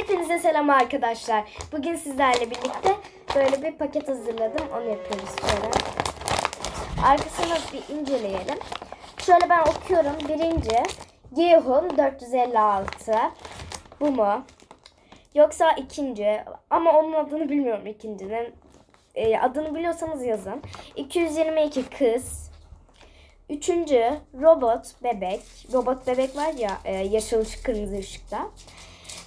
Hepinize selam arkadaşlar. Bugün sizlerle birlikte böyle bir paket hazırladım. Onu yapıyoruz şöyle. Arkasını bir inceleyelim. Şöyle ben okuyorum. Birinci Gihun 456. Bu mu? Yoksa ikinci ama onun adını bilmiyorum ikincinin. Ee, adını biliyorsanız yazın. 222 kız. Üçüncü robot bebek. Robot bebek var ya e, yeşil ışık kırmızı ışıkta.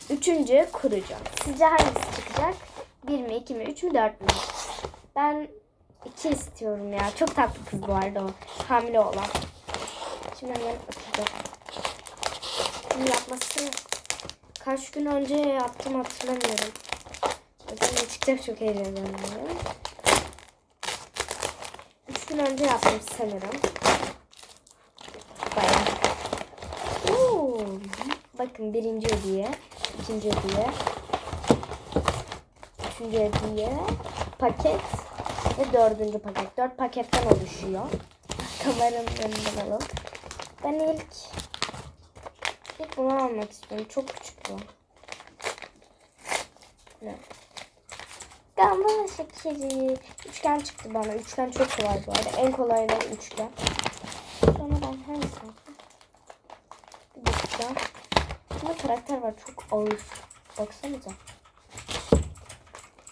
Üçüncü kurucu. Sizce hangisi çıkacak? Bir mi, iki mi, üç mü, dört mü? Ben iki istiyorum ya. Çok tatlı kız bu arada o. Hamile olan. Şimdi hemen açacağım. Bunu yapması kaç gün önce yaptım hatırlamıyorum. Ne çıkacak çok heyecanlanıyorum. Üç gün önce yaptım sanırım. Bakın birinci hediye, ikinci hediye, üçüncü hediye, paket ve dördüncü paket. Dört paketten oluşuyor. Kameranın önünden alalım. Ben ilk ilk bunu almak istiyorum. Çok küçük bu. Ne? Gamba şekeri. Üçgen çıktı bana. Üçgen çok kolay bu arada. En kolayları üçgen. Sonra ben hangisini yapayım? Bir dakika. Bunda karakter var. Çok ağır. Baksanıza.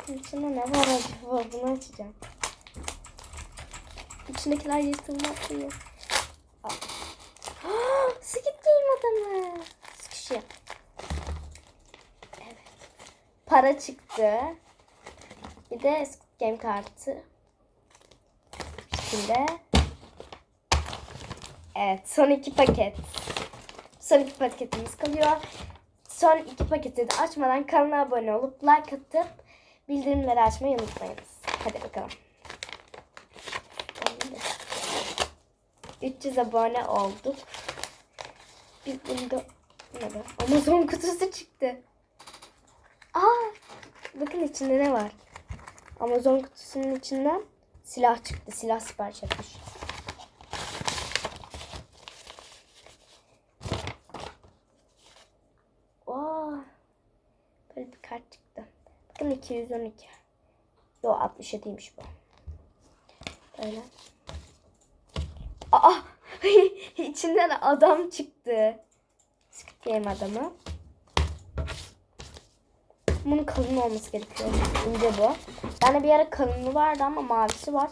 İçinde ne var acaba? Bunu açacağım. İçindekiler yırtılmak Aa. Squid Game adamı. Sıkışıyor. Evet. Para çıktı. Bir de Game kartı. İçinde. Evet son iki paket. Son iki paketimiz kalıyor. Son iki paketi de açmadan kanala abone olup like atıp bildirimleri açmayı unutmayınız. Hadi bakalım. 300 abone olduk. Biz bunda ne be? Amazon kutusu çıktı. Aa, bakın içinde ne var? Amazon kutusunun içinden silah çıktı. Silah sipariş etmiş. Oo, böyle bir kart çıktı. Bakın 212. Yo 67'ymiş bu. Böyle. Aa! İçinden adam çıktı. Squid Game adamı. Bunun kalın olması gerekiyor. İnce bu. Bende bir ara kalınlığı vardı ama mavisi var.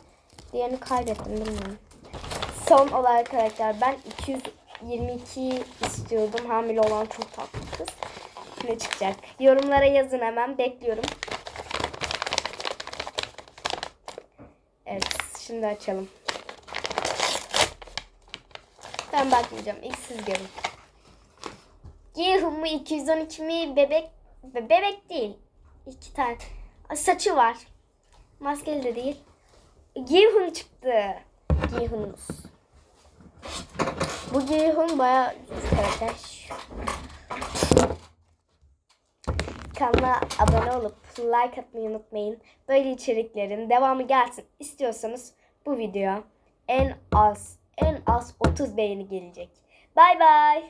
Diğerini kaybettim bilmiyorum. Son olarak karakter. Ben 222 istiyordum. Hamile olan çok tatlı kız. Ne çıkacak? Yorumlara yazın hemen. Bekliyorum. Evet. Şimdi açalım. Ben bakmayacağım. İlk siz görün. Gihun mu 212 mi bebek be- bebek değil. İki tane. Saçı var. Maskeli de değil. Gihun çıktı. Gihun'umuz. Bu Gihun bayağı karakter. Kanala abone olup like atmayı unutmayın. Böyle içeriklerin devamı gelsin istiyorsanız bu video en az en az 30 beğeni gelecek. Bay bay.